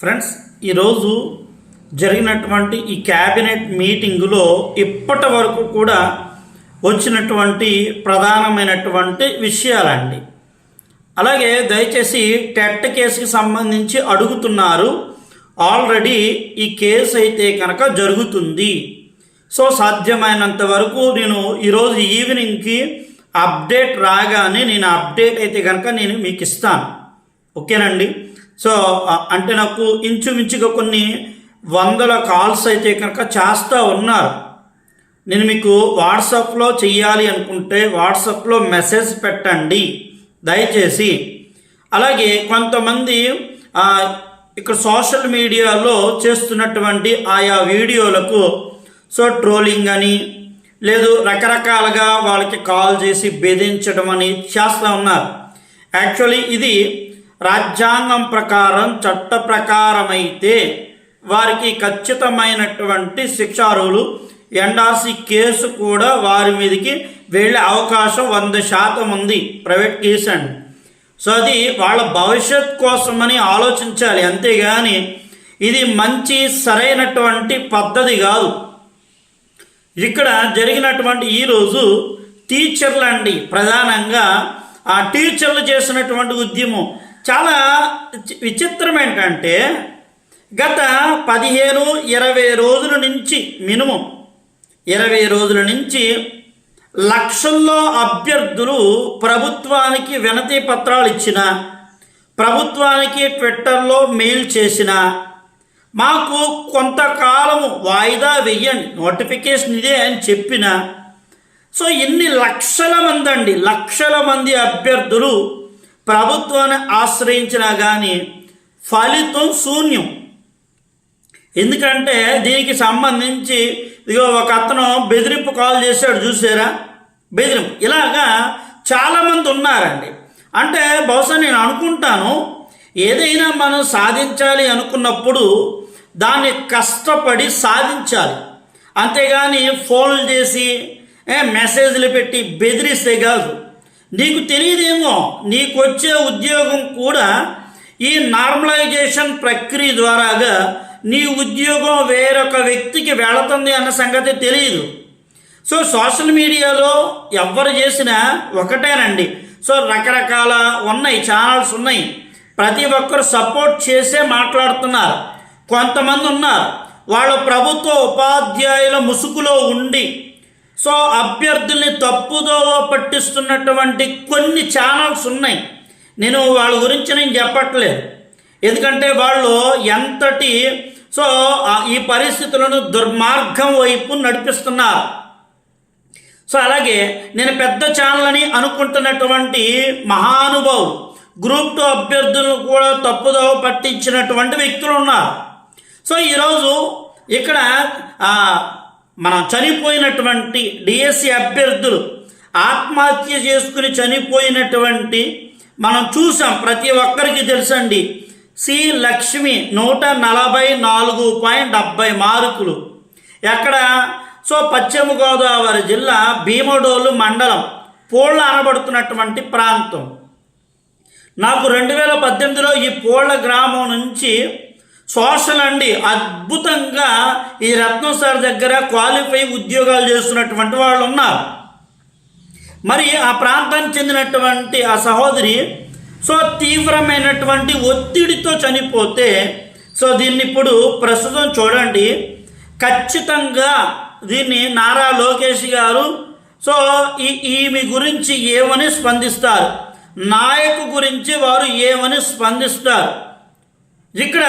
Friends ఈరోజు జరిగినటువంటి ఈ క్యాబినెట్ మీటింగులో ఇప్పటి వరకు కూడా వచ్చినటువంటి ప్రధానమైనటువంటి విషయాలండి. అలాగే దయచేసి టెట్ కేసుకి సంబంధించి అడుగుతున్నారు. ఆల్రెడీ ఈ కేసు అయితే కనుక జరుగుతుంది. సో సాధ్యమైనంత వరకు నేను ఈరోజు ఈవినింగ్కి అప్డేట్ రాగానే నేను అప్డేట్ అయితే కనుక నేను మీకు ఇస్తాను. ఓకేనండి? సో అంటే నాకు ఇంచుమించుగా కొన్ని వందల కాల్స్ అయితే కనుక చేస్తూ ఉన్నారు. నేను మీకు వాట్సాప్లో చెయ్యాలి అనుకుంటే వాట్సాప్లో మెసేజ్ పెట్టండి. దయచేసి. అలాగే కొంతమంది ఇక్కడ సోషల్ మీడియాలో చేస్తున్నటువంటి ఆయా వీడియోలకు సో ట్రోలింగ్ అని లేదు రకరకాలుగా వాళ్ళకి కాల్ చేసి బెదిరించడం అని చేస్తూ ఉన్నారు. యాక్చువల్లీ ఇది రాజ్యాంగం ప్రకారం చట్ట ప్రకారమైతే వారికి ఖచ్చితమైనటువంటి శిక్షారులు ఎన్ఆర్సి కేసు కూడా వారి మీదకి వెళ్ళే అవకాశం వంద శాతం ఉంది ప్రైవేట్ కేసు అండి సో అది వాళ్ళ భవిష్యత్ కోసమని ఆలోచించాలి. అంతేగాని ఇది మంచి సరైనటువంటి పద్ధతి కాదు. ఇక్కడ జరిగినటువంటి ఈరోజు టీచర్లు అండి ప్రధానంగా ఆ టీచర్లు చేసినటువంటి ఉద్యమం. చాలా విచిత్రం ఏంటంటే గత పదిహేను ఇరవై రోజుల నుంచి మినిమం ఇరవై రోజుల నుంచి లక్షల్లో అభ్యర్థులు ప్రభుత్వానికి వినతి పత్రాలు ఇచ్చిన ప్రభుత్వానికి ట్విట్టర్లో మెయిల్ చేసిన మాకు కొంతకాలము వాయిదా వెయ్యండి నోటిఫికేషన్ ఇదే అని చెప్పిన. సో ఎన్ని లక్షల మంది అండి లక్షల మంది అభ్యర్థులు ప్రభుత్వాన్ని ఆశ్రయించినా కానీ ఫలితం శూన్యం. ఎందుకంటే దీనికి సంబంధించి ఇదిగో ఒక అతను బెదిరింపు కాల్ చేశాడు చూసారా బెదిరింపు. ఇలాగా చాలామంది ఉన్నారండి. అంటే బహుశా నేను అనుకుంటాను ఏదైనా మనం సాధించాలి అనుకున్నప్పుడు దాన్ని కష్టపడి సాధించాలి. అంతేగాని ఫోన్లు చేసి మెసేజ్లు పెట్టి బెదిరిస్తే కాదు. నీకు తెలియదేమో నీకు వచ్చే ఉద్యోగం కూడా ఈ నార్మలైజేషన్ ప్రక్రియ ద్వారాగా నీ ఉద్యోగం వేరొక వ్యక్తికి వెళుతుంది అన్న సంగతి తెలియదు. సో సోషల్ మీడియాలో ఎవరు చేసినా ఒకటేనండి. సో రకరకాల ఉన్నాయి ఛానల్స్ ఉన్నాయి. ప్రతి ఒక్కరు సపోర్ట్ చేసే మాట్లాడుతున్నారు. కొంతమంది ఉన్నారు. వాళ్ళు ప్రభుత్వ ఉపాధ్యాయుల ముసుగులో ఉండి సో అభ్యర్థుల్ని తప్పుదోవ పట్టిస్తున్నటువంటి కొన్ని ఛానల్స్ ఉన్నాయి. నేను వాళ్ళ గురించి నేను చెప్పట్లేదు. ఎందుకంటే వాళ్ళు ఎంతటి సో ఈ పరిస్థితులను దుర్మార్గం వైపు నడిపిస్తున్నారు. సో అలాగే నేను పెద్ద ఛానల్ అని అనుకుంటున్నటువంటి మహానుభావు గ్రూప్ టూ అభ్యర్థులను కూడా తప్పుదోవ పట్టించినటువంటి వ్యక్తులు ఉన్నారు. సో ఈరోజు ఇక్కడ మనం చనిపోయినటువంటి డిఎస్సి అభ్యర్థులు ఆత్మహత్య చేసుకుని చనిపోయినటువంటి మనం చూసాం ప్రతి ఒక్కరికి తెలుసండి. సి లక్ష్మి నూట నలభై నాలుగు పాయింట్ డెబ్బై మార్కులు. ఎక్కడ? సో పశ్చిమ గోదావరి జిల్లా భీమడోలు మండలం పోళ్ళ అనబడుతున్నటువంటి ప్రాంతం. నాకు రెండు వేల పద్దెనిమిదిలో ఈ పోళ్ళ గ్రామం నుంచి సోషల్ అండి అద్భుతంగా ఈ రత్నం సార్ దగ్గర క్వాలిఫై ఉద్యోగాలు చేస్తున్నటువంటి వాళ్ళు ఉన్నారు. మరి ఆ ప్రాంతానికి చెందినటువంటి ఆ సహోదరి సో తీవ్రమైనటువంటి ఒత్తిడితో చనిపోతే సో దీన్ని ఇప్పుడు ప్రస్తుతం చూడండి. ఖచ్చితంగా దీన్ని నారా లోకేష్ గారు సో ఈ ఈమె గురించి ఏమని స్పందిస్తారు? నాయకు గురించి వారు ఏమని స్పందిస్తారు? ఇక్కడ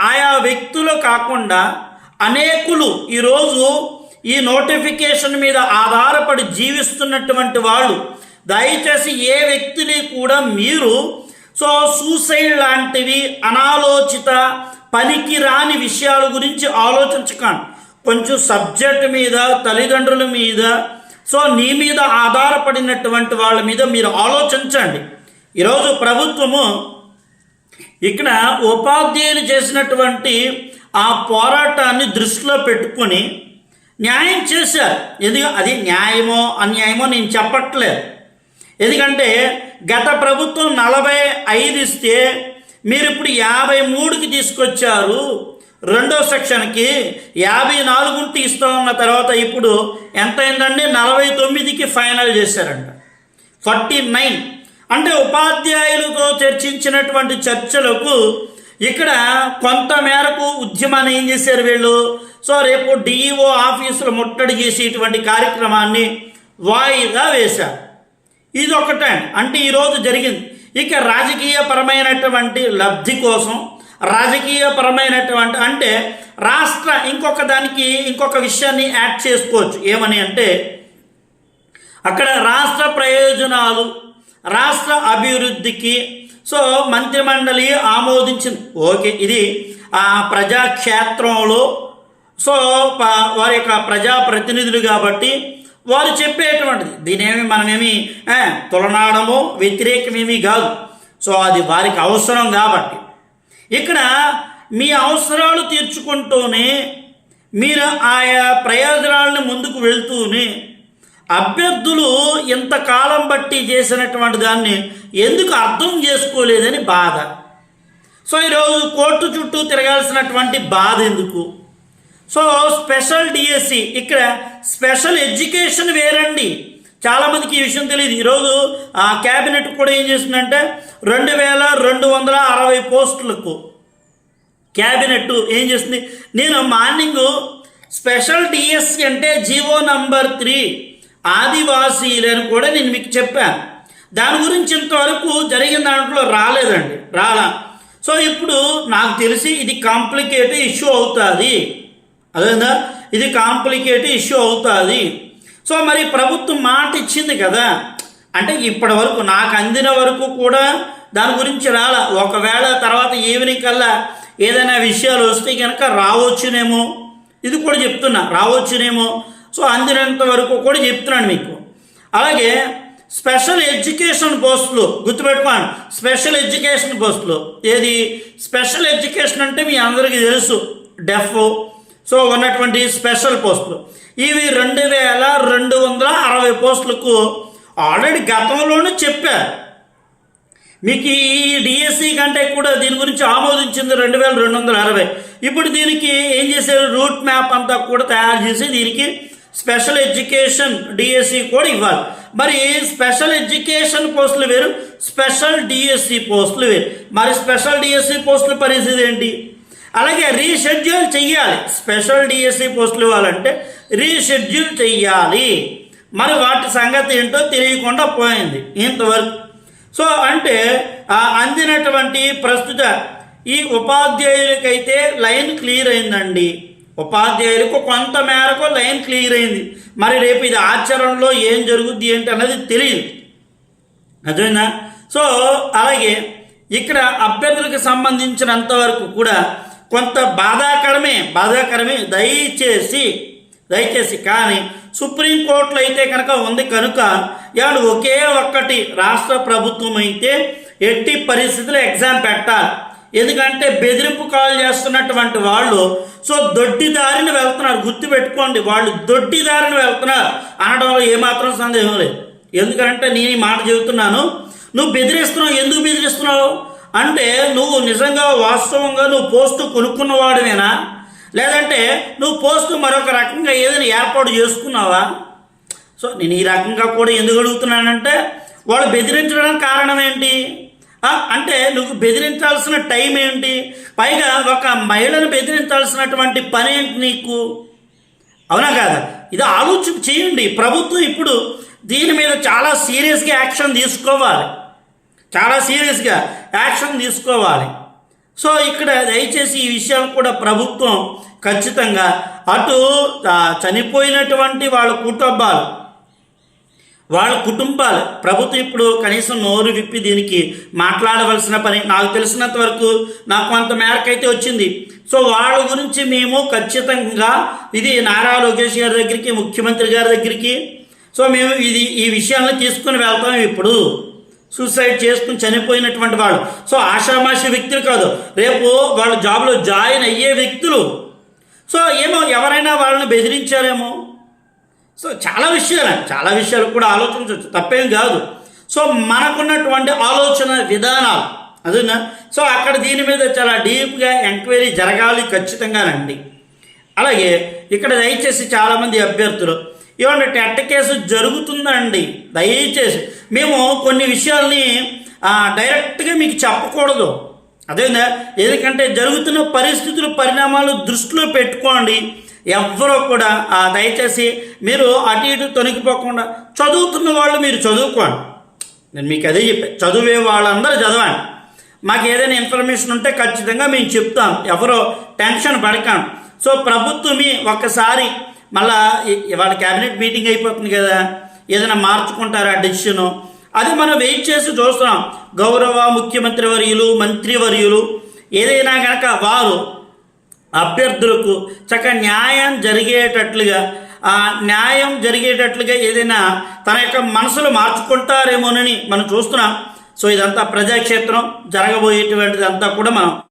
ఆయా వ్యక్తులు కాకుండా అనేకులు ఈరోజు ఈ నోటిఫికేషన్ మీద ఆధారపడి జీవిస్తున్నటువంటి వాళ్ళు దయచేసి ఏ వ్యక్తిని కూడా మీరు సో సూసైడ్ లాంటివి అనాలోచిత పనికి రాని విషయాల గురించి ఆలోచించకండి. కొంచెం సబ్జెక్ట్ మీద తల్లిదండ్రుల మీద సో నీ మీద ఆధారపడినటువంటి వాళ్ళ మీద మీరు ఆలోచించండి. ఈరోజు ప్రభుత్వము ఇక్కడ ఉపాధ్యాయులు చేసినటువంటి ఆ పోరాటాన్ని దృష్టిలో పెట్టుకొని న్యాయం చేశారు. ఎందుకు? అది న్యాయమో అన్యాయమో నేను చెప్పట్లేదు. ఎందుకంటే గత ప్రభుత్వం నలభై ఐదు ఇస్తే మీరు ఇప్పుడు యాభై మూడుకి తీసుకొచ్చారు. రెండో సెక్షన్కి యాభై నాలుగుంటి తీస్తా ఉన్న తర్వాత ఇప్పుడు ఎంత అయిందండి నలభై తొమ్మిదికి ఫైనల్ చేశారంట. Forty nine. అంటే ఉపాధ్యాయులతో చర్చించినటువంటి చర్చలకు ఇక్కడ కొంత మేరకు ఉద్యమాన్ని ఏం చేశారు వీళ్ళు? సో రేపు డిఈఓ ఆఫీసులు ముట్టడి చేసేటువంటి కార్యక్రమాన్ని వాయిదా వేశారు. ఇది ఒకటే అంటే ఈరోజు జరిగింది. ఇక రాజకీయపరమైనటువంటి లబ్ధి కోసం రాజకీయపరమైనటువంటి అంటే రాష్ట్ర ఇంకొక దానికి ఇంకొక విషయాన్ని యాడ్ చేసుకోవచ్చు. ఏమని అంటే అక్కడ రాష్ట్ర ప్రయోజనాలు రాష్ట్ర అభివృద్ధికి. సో మంత్రిమండలి ఆమోదించింది. ఓకే ఇది ఆ ప్రజాక్షేత్రంలో. సో వారి యొక్క ప్రజాప్రతినిధులు కాబట్టి వారు చెప్పేటువంటిది. దీనేమి మనమేమి తులనాడము వ్యతిరేకమేమి కాదు. సో అది వారికి అవసరం కాబట్టి. ఇక్కడ మీ అవసరాలు తీర్చుకుంటూనే మీరు ఆయా ప్రయోజనాలను ముందుకు వెళ్తూనే అభ్యర్థులు ఇంతకాలం బట్టి చేసినటువంటి దాన్ని ఎందుకు అర్థం చేసుకోలేదని బాధ. సో ఈరోజు కోర్టు చుట్టూ తిరగాల్సినటువంటి బాధ ఎందుకు? సో స్పెషల్ డిఎస్సి ఇక్కడ స్పెషల్ ఎడ్యుకేషన్ వేరండి. చాలామందికి ఈ విషయం తెలియదు ఈరోజు ఆ క్యాబినెట్ కూడా ఏం చేసిందంటే రెండు వేల రెండు వందల అరవై పోస్టులకు క్యాబినెట్ ఏం చేస్తుంది? నేను మార్నింగ్ స్పెషల్ డిఎస్సి అంటే జీవో నంబర్ త్రీ ఆదివాసీలని కూడా నేను మీకు చెప్పాను. దాని గురించి ఇంతవరకు జరిగిన దాంట్లో రాలేదండి. రాలా. సో ఇప్పుడు నాకు తెలిసి ఇది కాంప్లికేట్ ఇష్యూ అవుతుంది. అదేందా ఇది కాంప్లికేట్ ఇష్యూ అవుతుంది. సో మరి ప్రభుత్వం మాట ఇచ్చింది కదా. అంటే ఇప్పటి వరకు నాకు అందిన వరకు కూడా దాని గురించి రాలా. ఒకవేళ తర్వాత ఈవినింగ్ కల్లా ఏదైనా విషయాలు వస్తే కనుక రావచ్చునేమో. ఇది కూడా చెప్తున్నా రావచ్చునేమో. సో అందినంత వరకు కూడా చెప్తున్నాను మీకు. అలాగే స్పెషల్ ఎడ్యుకేషన్ పోస్టులు గుర్తుపెట్టుకోండి స్పెషల్ ఎడ్యుకేషన్ పోస్టులు. ఏది? స్పెషల్ ఎడ్యుకేషన్ అంటే మీ అందరికీ తెలుసు డెఫ్. సో ఉన్నటువంటి స్పెషల్ పోస్టులు. ఇవి రెండు వేల రెండు వందల అరవై పోస్టులకు ఆల్రెడీ గతంలోనే చెప్పారు. మీకు ఈ డిఎస్సి కంటే కూడా దీని గురించి ఆమోదించింది రెండు వేల రెండు వందల అరవై. ఇప్పుడు దీనికి ఏం చేశారు? రూట్ మ్యాప్ అంతా కూడా తయారు చేసి దీనికి స్పెషల్ ఎడ్యుకేషన్ డిఎస్సి కూడా ఇవ్వాలి. మరి స్పెషల్ ఎడ్యుకేషన్ పోస్టులు వేరు స్పెషల్ డిఎస్సి పోస్టులు వేరు. మరి స్పెషల్ డిఎస్సి పోస్టుల పరిస్థితి ఏంటి? అలాగే రీషెడ్యూల్ చెయ్యాలి. స్పెషల్ డిఎస్సి పోస్టులు ఇవ్వాలంటే రీషెడ్యూల్ చెయ్యాలి. మరి వాటి సంగతి ఏంటో తెలియకుండా పోయింది ఇంతవరకు. సో అంటే అందినటువంటి ప్రస్తుత ఈ ఉపాధ్యాయులకైతే లైన్ క్లియర్ అయిందండి. ఉపాధ్యాయులకు కొంత మేరకు లైన్ క్లియర్ అయింది. మరి రేపు ఇది ఆచరణలో ఏం జరుగుద్ది ఏంటి అన్నది తెలియదు అర్థమైందా? సో అలాగే ఇక్కడ అభ్యర్థులకు సంబంధించినంత వరకు కూడా కొంత బాధాకరమే బాధాకరమే దయచేసి దయచేసి కానీ సుప్రీంకోర్టులో అయితే కనుక ఉంది కనుక ఇవాళ ఒకే ఒక్కటి రాష్ట్ర ప్రభుత్వం అయితే ఎట్టి పరిస్థితుల్లో ఎగ్జామ్ పెట్టాలి. ఎందుకంటే బెదిరింపు కాల్ చేస్తున్నటువంటి వాళ్ళు సో దొడ్డి దారిని వెళ్తున్నారు. గుర్తుపెట్టుకోండి వాళ్ళు దొడ్డి దారిని వెళ్తున్నారు. అనడంలో ఏమాత్రం సందేహం లేదు. ఎందుకంటే నేను ఈ మాట చెబుతున్నాను నువ్వు బెదిరిస్తున్నావు ఎందుకు బెదిరిస్తున్నావు? అంటే నువ్వు నిజంగా వాస్తవంగా నువ్వు పోస్టు కొనుక్కున్నవాడివేనా? లేదంటే నువ్వు పోస్టు మరొక రకంగా ఏదైనా ఏర్పాటు చేసుకున్నావా? సో నేను ఈ రకంగా కూడా ఎందుకు అడుగుతున్నానంటే వాళ్ళు బెదిరించడానికి కారణం ఏంటి? అంటే నువ్వు బెదిరించాల్సిన టైం ఏంటి? పైగా ఒక మహిళను బెదిరించాల్సినటువంటి పని ఏంటి నీకు? అవునా కాదా? ఇది ఆలోచన చేయండి. ప్రభుత్వం ఇప్పుడు దీని మీద చాలా సీరియస్గా యాక్షన్ తీసుకోవాలి. చాలా సీరియస్గా యాక్షన్ తీసుకోవాలి. సో ఇక్కడ దయచేసి ఈ విషయాలు కూడా ప్రభుత్వం ఖచ్చితంగా అటు చనిపోయినటువంటి వాళ్ళ కుటుంబాలు వాళ్ళ కుటుంబాలు ప్రభుత్వం ఇప్పుడు కనీసం నోరు విప్పి దీనికి మాట్లాడవలసిన పని నాకు తెలిసినంత వరకు నాకు కొంత మేరకు అయితే వచ్చింది. సో వాళ్ళ గురించి మేము ఖచ్చితంగా ఇది నారా లోకేష్ గారి దగ్గరికి ముఖ్యమంత్రి గారి దగ్గరికి సో మేము ఇది ఈ విషయాలను తీసుకుని వెళ్తాం ఇప్పుడు. సూసైడ్ చేసుకుని చనిపోయినటువంటి వాళ్ళు. సో ఆషామాషి వ్యక్తులు కాదు. రేపు వాళ్ళ జాబ్లో జాయిన్ అయ్యే వ్యక్తులు. సో ఏమో ఎవరైనా వాళ్ళని బెదిరించారేమో? సో చాలా విషయాలు చాలా విషయాలు కూడా ఆలోచించవచ్చు. తప్పేం కాదు. సో మనకున్నటువంటి ఆలోచన విధానాలు అదేనా? సో అక్కడ దీని మీద చాలా డీప్గా ఎంక్వైరీ జరగాలి ఖచ్చితంగానండి. అలాగే ఇక్కడ దయచేసి చాలామంది అభ్యర్థులు ఏమంటే టెట్ కేసు జరుగుతుందండి. దయచేసి మేము కొన్ని విషయాల్ని డైరెక్ట్గా మీకు చెప్పకూడదు. అదేందా ఎందుకంటే జరుగుతున్న పరిస్థితులు పరిణామాలు దృష్టిలో పెట్టుకోండి. ఎవ్వరూ కూడా దయచేసి మీరు అటు ఇటు తొలగిపోకుండా చదువుతున్న వాళ్ళు మీరు చదువుకోండి. నేను మీకు అదే చెప్పాను చదివే వాళ్ళందరూ చదవండి. మాకు ఏదైనా ఇన్ఫర్మేషన్ ఉంటే ఖచ్చితంగా మేము చెప్తాం. ఎవరో టెన్షన్ పడకండి. సో ప్రభుత్వమే ఒక్కసారి మళ్ళా ఇవాళ క్యాబినెట్ మీటింగ్ అయిపోతుంది కదా ఏదైనా మార్చుకుంటారా డెసిషను? అది మనం వెయిట్ చేసి చూస్తున్నాం. గౌరవ ముఖ్యమంత్రి వర్యులు మంత్రివర్యులు ఏదైనా కనుక వారు అభ్యర్థులకు చక్కగా న్యాయం జరిగేటట్లుగా ఆ న్యాయం జరిగేటట్లుగా ఏదైనా తన యొక్క మనసులు మార్చుకుంటారేమోనని మనం చూస్తున్నాం. సో ఇదంతా ప్రజాక్షేత్రం జరగబోయేటువంటిది అంతా కూడా మనం